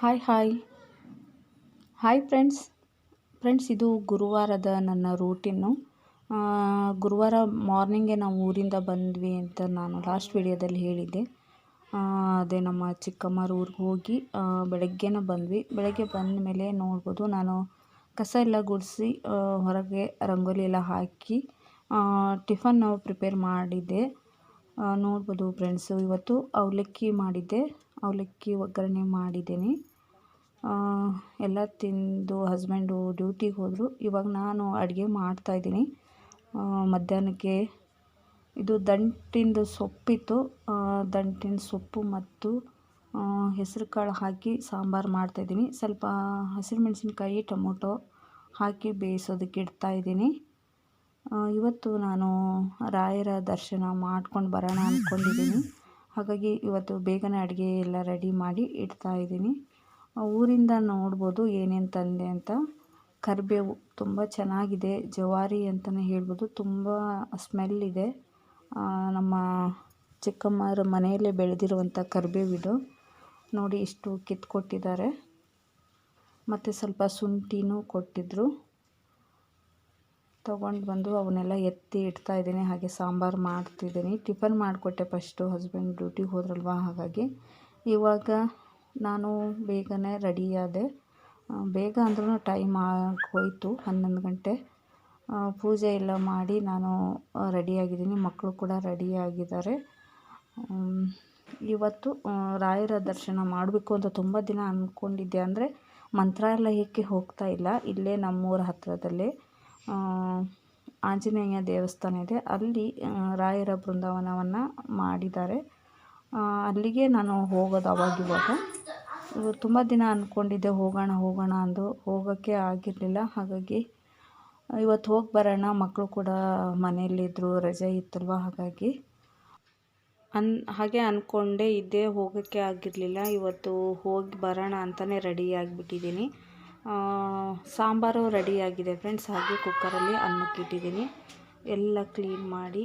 Hi hi. Hi friends. Friends, ಇದು ಗುರುವಾರದ ನನ್ನ ರೂಟೀನು. ಗುರುವಾರ ಮಾರ್ನಿಂಗೆ ನಾವು ಊರಿಂದ ಬಂದ್ವಿ ಅಂತ ನಾನು ಲಾಸ್ಟ್ ವಿಡಿಯೋದಲ್ಲಿ ಹೇಳಿದ್ದೆ. ಅದೇ ನಮ್ಮ ಚಿಕ್ಕಮ್ಮರ ಊರಿಗೆ ಹೋಗಿ ಬೆಳಗ್ಗೆನೇ ಬಂದ್ವಿ. ಬೆಳಗ್ಗೆ ಬಂದ ಮೇಲೆ ನೋಡ್ಬೋದು ನಾನು ಕಸ ಎಲ್ಲ ಗುಡಿಸಿ ಹೊರಗೆ ರಂಗೋಲಿ ಎಲ್ಲ ಹಾಕಿ ಟಿಫನ್ ಪ್ರಿಪೇರ್ ಮಾಡಿದ್ದೆ. ನೋಡ್ಬೋದು ಫ್ರೆಂಡ್ಸು, ಇವತ್ತು ಅವಲಕ್ಕಿ ಮಾಡಿದ್ದೆ. ಅವಲಕ್ಕಿ ಒಗ್ಗರಣೆ ಮಾಡಿದ್ದೀನಿ. ಎಲ್ಲ ತಿಂದು ಹಸ್ಬೆಂಡು ಡ್ಯೂಟಿಗೆ ಹೋದರು. ಇವಾಗ ನಾನು ಅಡುಗೆ ಮಾಡ್ತಾಯಿದ್ದೀನಿ ಮಧ್ಯಾಹ್ನಕ್ಕೆ ಇದು ದಂಟಿಂದು ಸೊಪ್ಪಿತ್ತು. ದಂಟಿನ ಸೊಪ್ಪು ಮತ್ತು ಹೆಸರು ಕಾಳು ಹಾಕಿ ಸಾಂಬಾರು ಮಾಡ್ತಾಯಿದ್ದೀನಿ ಸ್ವಲ್ಪ ಹಸಿರು ಮೆಣಸಿನ್ಕಾಯಿ, ಟೊಮೊಟೊ ಹಾಕಿ ಬೇಯಿಸೋದಕ್ಕೆ ಇಡ್ತಾಯಿದ್ದೀನಿ ಇವತ್ತು ನಾನು ರಾಯರ ದರ್ಶನ ಮಾಡ್ಕೊಂಡು ಬರೋಣ ಅಂದ್ಕೊಂಡಿದ್ದೀನಿ ಹಾಗಾಗಿ ಇವತ್ತು ಬೇಗನೆ ಅಡುಗೆ ಎಲ್ಲ ರೆಡಿ ಮಾಡಿ ಇಡ್ತಾ ಇದ್ದೀನಿ. ಊರಿಂದ ನೋಡ್ಬೋದು ಏನೇನು ತಂದೆ ಅಂತ. ಕರಿಬೇವು ತುಂಬ ಚೆನ್ನಾಗಿದೆ, ಜವಾರಿ ಅಂತಲೇ ಹೇಳ್ಬೋದು. ತುಂಬ ಸ್ಮೆಲ್ ಇದೆ. ನಮ್ಮ ಚಿಕ್ಕಮ್ಮರ ಮನೆಯಲ್ಲೇ ಬೆಳೆದಿರುವಂಥ ಕರಿಬೇವಿದು ನೋಡಿ ಇಷ್ಟು ಕಿತ್ಕೊಟ್ಟಿದ್ದಾರೆ. ಮತ್ತು ಸ್ವಲ್ಪ ಶುಂಠಿನೂ ಕೊಟ್ಟಿದ್ದರು ತೊಗೊಂಡು ಬಂದು ಅವನ್ನೆಲ್ಲ ಎತ್ತಿ ಇಡ್ತಾ ಇದ್ದೀನಿ. ಹಾಗೆ ಸಾಂಬಾರು ಮಾಡ್ತಿದ್ದೀನಿ. ಟಿಫನ್ ಮಾಡಿಕೊಟ್ಟೆ ಫಸ್ಟು ಹಸ್ಬೆಂಡ್ ಡ್ಯೂಟಿಗೆ ಹೋದ್ರಲ್ವ? ಹಾಗಾಗಿ ಇವಾಗ ನಾನು ಬೇಗನೆ ರೆಡಿಯಾದೆ ಬೇಗ ಅಂದ್ರೂ ಟೈಮ್ ಹೋಯಿತು. ಹನ್ನೊಂದು ಗಂಟೆ. ಪೂಜೆ ಎಲ್ಲ ಮಾಡಿ ನಾನು ರೆಡಿಯಾಗಿದ್ದೀನಿ ಮಕ್ಕಳು ಕೂಡ ರೆಡಿಯಾಗಿದ್ದಾರೆ ಇವತ್ತು ರಾಯರ ದರ್ಶನ ಮಾಡಬೇಕು ಅಂತ ತುಂಬ ದಿನ ಅಂದ್ಕೊಂಡಿದ್ದೆ ಅಂದರೆ ಮಂತ್ರಾಲಯಕ್ಕೆ ಹೋಗ್ತಾ ಇಲ್ಲ? ಇಲ್ಲೇ ನಮ್ಮೂರ ಹತ್ತಿರದಲ್ಲೇ ಆಂಜನೇಯ ದೇವಸ್ಥಾನ ಇದೆ. ಅಲ್ಲಿ ರಾಯರ ಬೃಂದಾವನವನ್ನು ಮಾಡಿದ್ದಾರೆ. ಅಲ್ಲಿಗೆ ನಾನು ಹೋಗೋದು ಅವಾಗಿವಾಗ ಇವತ್ತು ತುಂಬ ದಿನ ಅಂದ್ಕೊಂಡಿದ್ದೆ ಹೋಗೋಣ ಹೋಗೋಣ ಅಂದು. ಹೋಗೋಕ್ಕೆ ಆಗಿರಲಿಲ್ಲ. ಹಾಗಾಗಿ, ಇವತ್ತು ಹೋಗಿ ಬರೋಣ. ಮಕ್ಕಳು ಕೂಡ ಮನೆಯಲ್ಲಿದ್ದರು ರಜೆ ಇತ್ತಲ್ವ? ಹಾಗಾಗಿ ಅನ್, ಹಾಗೆ ಅಂದ್ಕೊಂಡೇ ಇದ್ದೆ. ಹೋಗೋಕ್ಕೆ ಆಗಿರಲಿಲ್ಲ. ಇವತ್ತು ಹೋಗಿ ಬರೋಣ ಅಂತಲೇ ರೆಡಿ ಆಗಿಬಿಟ್ಟಿದ್ದೀನಿ. ಸಾಂಬಾರು ರೆಡಿಯಾಗಿದೆ ಫ್ರೆಂಡ್ಸ್. ಹಾಗೆ ಕುಕ್ಕರಲ್ಲಿ ಅನ್ನಕ್ಕೆ ಇಟ್ಟಿದ್ದೀನಿ. ಎಲ್ಲ ಕ್ಲೀನ್ ಮಾಡಿ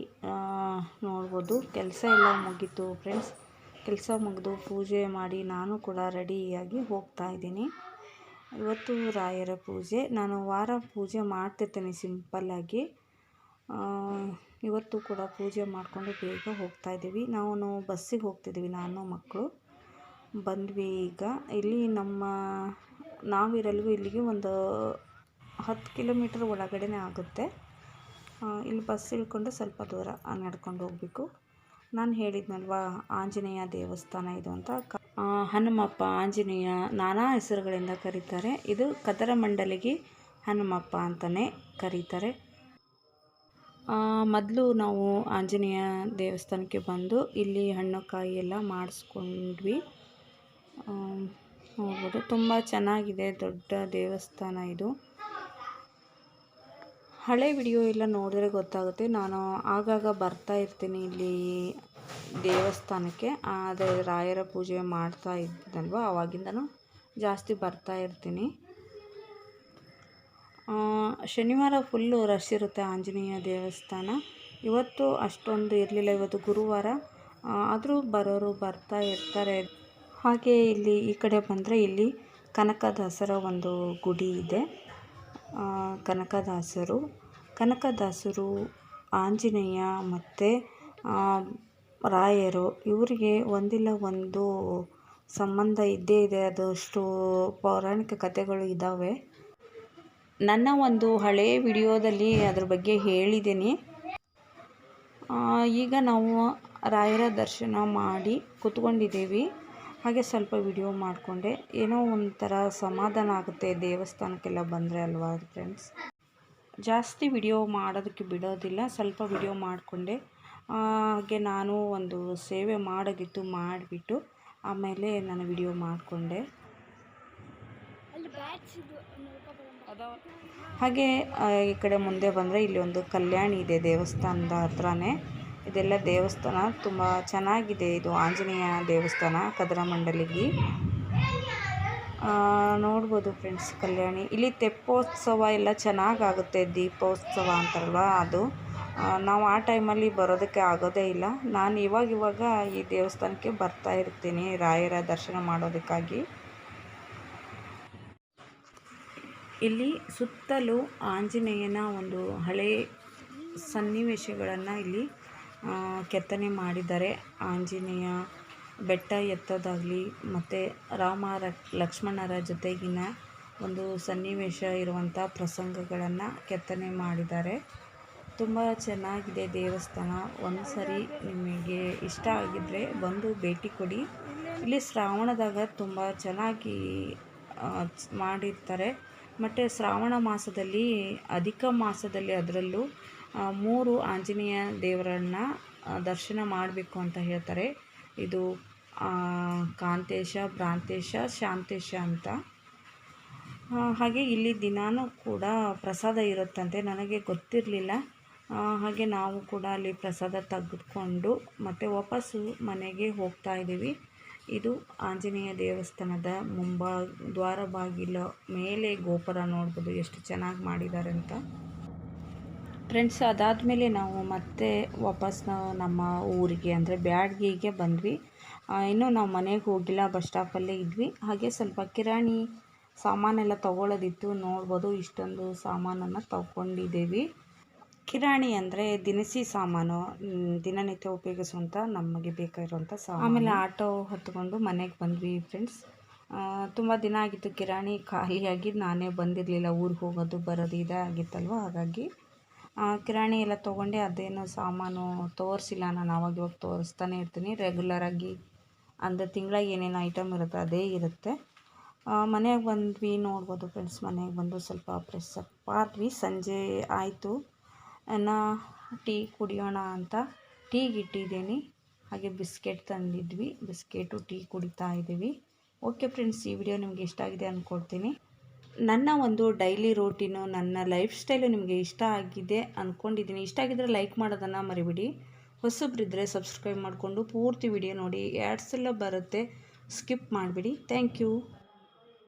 ನೋಡ್ಬೋದು. ಕೆಲಸ ಎಲ್ಲ ಮುಗೀತು ಫ್ರೆಂಡ್ಸ್. ಕೆಲಸ ಮುಗಿದು ಪೂಜೆ ಮಾಡಿ ನಾನು ಕೂಡ ರೆಡಿಯಾಗಿ ಹೋಗ್ತಾ ಇದ್ದೀನಿ. ಇವತ್ತು ರಾಯರ ಪೂಜೆ. ನಾನು ವಾರ ಪೂಜೆ ಮಾಡ್ತಿರ್ತೀನಿ ಸಿಂಪಲ್ಲಾಗಿ. ಇವತ್ತು ಕೂಡ ಪೂಜೆ ಮಾಡಿಕೊಂಡು ಬೇಗ ಹೋಗ್ತಾ ಇದ್ದೀವಿ. ನಾವು ಬಸ್ಸಿಗೆ ಹೋಗ್ತಿದ್ದೀವಿ, ನಾನು ಮಕ್ಕಳು. ಬಂದ್ವಿ ಈಗ. ಇಲ್ಲಿ ನಮ್ಮ ನಾವಿರಲ್ಗೂ ಇಲ್ಲಿಗೆ ಒಂದು ಹತ್ತು ಕಿಲೋಮೀಟ್ರ್ ಒಳಗಡೆನೇ ಆಗುತ್ತೆ. ಇಲ್ಲಿ ಬಸ್ ಇಳ್ಕೊಂಡು ಸ್ವಲ್ಪ ದೂರ ನಡ್ಕೊಂಡು ಹೋಗಬೇಕು. ನಾನು ಹೇಳಿದ್ನಲ್ವ, ಆಂಜನೇಯ ದೇವಸ್ಥಾನ ಇದು ಅಂತ. ಹನುಮಪ್ಪ ಆಂಜನೇಯ ನಾನಾ ಹೆಸರುಗಳಿಂದ ಕರೀತಾರೆ. ಇದು ಕದರಮಂಡಲಿಗೆ ಹನುಮಪ್ಪ ಅಂತಲೇ ಕರೀತಾರೆ. ಮೊದಲು ನಾವು ಆಂಜನೇಯ ದೇವಸ್ಥಾನಕ್ಕೆ ಬಂದು ಇಲ್ಲಿ ಹಣ್ಣು ಕಾಯಿ ಎಲ್ಲ ಮಾಡಿಸ್ಕೊಂಡ್ವಿ. ನೋಡ್ಬೋದು ತುಂಬ ಚೆನ್ನಾಗಿದೆ, ದೊಡ್ಡ ದೇವಸ್ಥಾನ ಇದು. ಹಳೆ ವಿಡಿಯೋ ಎಲ್ಲ ನೋಡಿದ್ರೆ ಗೊತ್ತಾಗುತ್ತೆ. ನಾನು ಆಗಾಗ ಬರ್ತಾ ಇರ್ತೀನಿ ಇಲ್ಲಿ ದೇವಸ್ಥಾನಕ್ಕೆ. ಆದರೆ ರಾಯರ ಪೂಜೆ ಮಾಡ್ತಾ ಇದ್ದಲ್ವ? ಆವಾಗಿಂದನೂ ಜಾಸ್ತಿ ಬರ್ತಾ ಇರ್ತೀನಿ. ಶನಿವಾರ ಫುಲ್ಲು ರಶ್ ಇರುತ್ತೆ ಆಂಜನೇಯ ದೇವಸ್ಥಾನ. ಇವತ್ತು ಅಷ್ಟೊಂದು ಇರಲಿಲ್ಲ. ಇವತ್ತು ಗುರುವಾರ ಆದರೂ ಬರೋರು ಬರ್ತಾ ಇರ್ತಾರೆ. ಹಾಗೆ ಇಲ್ಲಿ ಈ ಕಡೆ ಬಂದರೆ ಇಲ್ಲಿ ಕನಕದಾಸರ ಒಂದು ಗುಡಿ ಇದೆ. ಕನಕದಾಸರು. ಕನಕದಾಸರು, ಆಂಜನೇಯ ಮತ್ತು ರಾಯರು ಇವರಿಗೆ ಒಂದಿಲ್ಲ ಒಂದು ಸಂಬಂಧ ಇದ್ದೇ ಇದೆ. ಅದಷ್ಟು ಪೌರಾಣಿಕ ಕಥೆಗಳು ಇದ್ದಾವೆ ನನ್ನ ಒಂದು ಹಳೆಯ ವಿಡಿಯೋದಲ್ಲಿ ಅದ್ರ ಬಗ್ಗೆ ಹೇಳಿದ್ದೀನಿ. ಈಗ ನಾವು ರಾಯರ ದರ್ಶನ ಮಾಡಿ ಕೂತ್ಕೊಂಡಿದ್ದೀವಿ. ಹಾಗೆ ಸ್ವಲ್ಪ ವಿಡಿಯೋ ಮಾಡಿಕೊಂಡೆ. ಏನೋ ಒಂಥರ ಸಮಾಧಾನ ಆಗುತ್ತೆ ದೇವಸ್ಥಾನಕ್ಕೆಲ್ಲ ಬಂದರೆ ಅಲ್ವಾ ಫ್ರೆಂಡ್ಸ್ ಜಾಸ್ತಿ ವಿಡಿಯೋ ಮಾಡೋದಕ್ಕೆ ಬಿಡೋದಿಲ್ಲ, ಸ್ವಲ್ಪ ವಿಡಿಯೋ ಮಾಡಿಕೊಂಡೆ. ಹಾಗೆ ನಾನು ಒಂದು ಸೇವೆ ಮಾಡೋದಿತ್ತು ಮಾಡಿಬಿಟ್ಟು ಆಮೇಲೆ ನಾನು ವಿಡಿಯೋ ಮಾಡಿಕೊಂಡೆ. ಹಾಗೆ ಈ ಕಡೆ ಮುಂದೆ ಬಂದರೆ ಇಲ್ಲಿ ಒಂದು ಕಲ್ಯಾಣಿ ಇದೆ ದೇವಸ್ಥಾನದ ಹತ್ರನೇ. ಇದೆಲ್ಲ ದೇವಸ್ಥಾನ. ತುಂಬ ಚೆನ್ನಾಗಿದೆ ಇದು ಆಂಜನೇಯ ದೇವಸ್ಥಾನ ಕದರಮಂಡಲಿಗೆ ನೋಡ್ಬೋದು ಫ್ರೆಂಡ್ಸ್ ಕಲ್ಯಾಣಿ. ಇಲ್ಲಿ ತೆಪ್ಪೋತ್ಸವ ಎಲ್ಲ ಚೆನ್ನಾಗಾಗುತ್ತೆ, ದೀಪೋತ್ಸವ ಅಂತಾರಲ್ವ ಅದು. ನಾವು ಆ ಟೈಮಲ್ಲಿ ಬರೋದಕ್ಕೆ ಆಗೋದೇ ಇಲ್ಲ. ನಾನು ಇವಾಗ ಇವಾಗ ಈ ದೇವಸ್ಥಾನಕ್ಕೆ ಬರ್ತಾ ಇರ್ತೀನಿ, ರಾಯರ ದರ್ಶನ ಮಾಡೋದಕ್ಕಾಗಿ. ಇಲ್ಲಿ ಸುತ್ತಲೂ ಆಂಜನೇಯನ ಒಂದು ಹಳೆ ಸನ್ನಿವೇಶಗಳನ್ನು ಇಲ್ಲಿ ಕೆತ್ತನೆ ಮಾಡಿದ್ದಾರೆ ಆಂಜನೇಯ ಬೆಟ್ಟ ಎತ್ತೋದಾಗಲಿ ಮತ್ತು ರಾಮ ಲಕ್ಷ್ಮಣರ ಜೊತೆಗಿನ ಒಂದು ಸನ್ನಿವೇಶ ಇರುವಂಥ ಪ್ರಸಂಗಗಳನ್ನು ಕೆತ್ತನೆ ಮಾಡಿದ್ದಾರೆ. ತುಂಬ ಚೆನ್ನಾಗಿದೆ ದೇವಸ್ಥಾನ. ಒಂದು ಸರಿ ನಿಮಗೆ ಇಷ್ಟ ಆಗಿದ್ದರೆ ಬಂದು ಭೇಟಿ ಕೊಡಿ. ಇಲ್ಲಿ ಶ್ರಾವಣದಾಗ ತುಂಬ ಚೆನ್ನಾಗಿ ಮಾಡಿರ್ತಾರೆ. ಮತ್ತು ಶ್ರಾವಣ ಮಾಸದಲ್ಲಿ, ಅಧಿಕ ಮಾಸದಲ್ಲಿ ಅದರಲ್ಲೂ ಮೂರು ಆಂಜನೇಯ ದೇವರನ್ನ ದರ್ಶನ ಮಾಡಬೇಕು ಅಂತ ಹೇಳ್ತಾರೆ. ಇದು ಕಾಂತೇಶ, ಭ್ರಾಂತೇಶ, ಶಾಂತೇಶ ಅಂತ. ಹಾಗೆ ಇಲ್ಲಿ ದಿನಾನೂ ಕೂಡ ಪ್ರಸಾದ ಇರುತ್ತಂತೆ. ನನಗೆ ಗೊತ್ತಿರಲಿಲ್ಲ. ಹಾಗೆ ನಾವು ಕೂಡ ಅಲ್ಲಿ ಪ್ರಸಾದ ತೆಗೆದುಕೊಂಡು ಮತ್ತು ವಾಪಸ್ಸು ಮನೆಗೆ ಹೋಗ್ತಾ ಇದ್ದೀವಿ. ಇದು ಆಂಜನೇಯ ದೇವಸ್ಥಾನದ ಮುಂಭಾ ದ್ವಾರ ಬಾಗಿಲ ಮೇಲೆ ಗೋಪುರ ನೋಡ್ಬೋದು. ಎಷ್ಟು ಚೆನ್ನಾಗಿ ಮಾಡಿದ್ದಾರೆ ಅಂತ. ಫ್ರೆಂಡ್ಸ್ ಅದಾದಮೇಲೆ ನಾವು ಮತ್ತೆ ವಾಪಸ್ ನಾವು ನಮ್ಮ ಊರಿಗೆ, ಅಂದರೆ ಬ್ಯಾಡ್ಗಿಗೆ ಬಂದ್ವಿ. ಇನ್ನೂ ನಾವು ಮನೆಗೆ ಹೋಗಿಲ್ಲ, ಬಸ್ ಸ್ಟಾಪಲ್ಲೇ ಇದ್ವಿ. ಹಾಗೆ ಸ್ವಲ್ಪ ಕಿರಾಣಿ ಸಾಮಾನೆಲ್ಲ ತೊಗೊಳ್ಳೋದಿತ್ತು ನೋಡ್ಬೋದು ಇಷ್ಟೊಂದು ಸಾಮಾನನ್ನು ತಗೊಂಡಿದ್ದೀವಿ. ಕಿರಾಣಿ ಅಂದರೆ ದಿನಸಿ ಸಾಮಾನು ದಿನನಿತ್ಯ ಉಪಯೋಗಿಸುವಂಥ ನಮಗೆ ಬೇಕಾಗಿರುವಂಥ ಸಾಮಾನು. ಆಮೇಲೆ ಆಟೋ ಹೊತ್ಕೊಂಡು ಮನೆಗೆ ಬಂದ್ವಿ ಫ್ರೆಂಡ್ಸ್ ತುಂಬ ದಿನ ಆಗಿತ್ತು ಕಿರಾಣಿ ಖಾಲಿಯಾಗಿ, ನಾನೇ ಬಂದಿರಲಿಲ್ಲ. ಊರಿಗೆ ಹೋಗೋದು ಬರೋದು ಇದೇ ಆಗಿತ್ತಲ್ವ? ಹಾಗಾಗಿ ಕಿರಾಣಿ ಎಲ್ಲ ತೊಗೊಂಡೆ. ಅದೇನು ಸಾಮಾನು ತೋರಿಸಿಲ್ಲ ನಾನು ಆವಾಗ ಇವಾಗ ತೋರಿಸ್ತಾನೆ ಇರ್ತೀನಿ. ರೆಗ್ಯುಲರಾಗಿ ಅಂದರೆ ತಿಂಗಳ ಏನೇನು ಐಟಮ್ ಇರುತ್ತೆ, ಅದೇ ಇರುತ್ತೆ. ಮನೆಗೆ ಬಂದ್ವಿ, ನೋಡ್ಬೋದು ಫ್ರೆಂಡ್ಸ್ ಮನೆಗೆ ಬಂದು ಸ್ವಲ್ಪ ಫ್ರೆಶ್ ಅಪ್ ಆದ್ವಿ. ಸಂಜೆ ಆಯಿತು. ನಾ ಟೀ ಕುಡಿಯೋಣ ಅಂತ ಟೀಗೆ ಇಟ್ಟಿದ್ದೀನಿ ಹಾಗೆ ಬಿಸ್ಕೆಟ್ ತಂದಿದ್ವಿ. ಬಿಸ್ಕೆಟು ಟೀ ಕುಡಿತಾ ಇದ್ದೀವಿ ಓಕೆ ಫ್ರೆಂಡ್ಸ್ ಈ ವಿಡಿಯೋ ನಿಮಗೆ ಇಷ್ಟ ಆಗಿದೆ ಅಂದ್ಕೊಳ್ತೀನಿ ನನ್ನ ಒಂದು ಡೈಲಿ ರೂಟೀನು ನನ್ನ ಲೈಫ್ ಸ್ಟೈಲು ನಿಮಗೆ ಇಷ್ಟ ಆಗಿದೆ ಅಂದ್ಕೊಂಡಿದ್ದೀನಿ ಇಷ್ಟ ಆಗಿದ್ದರೆ ಲೈಕ್ ಮಾಡೋದನ್ನು ಮರಿಬಿಡಿ. ಹೊಸಬ್ರಿದ್ದರೆ ಸಬ್ಸ್ಕ್ರೈಬ್ ಮಾಡಿಕೊಂಡು ಪೂರ್ತಿ ವಿಡಿಯೋ ನೋಡಿ. ಆ್ಯಡ್ಸ್ ಎಲ್ಲ ಬರುತ್ತೆ ಸ್ಕಿಪ್ ಮಾಡಿಬಿಡಿ. Thank you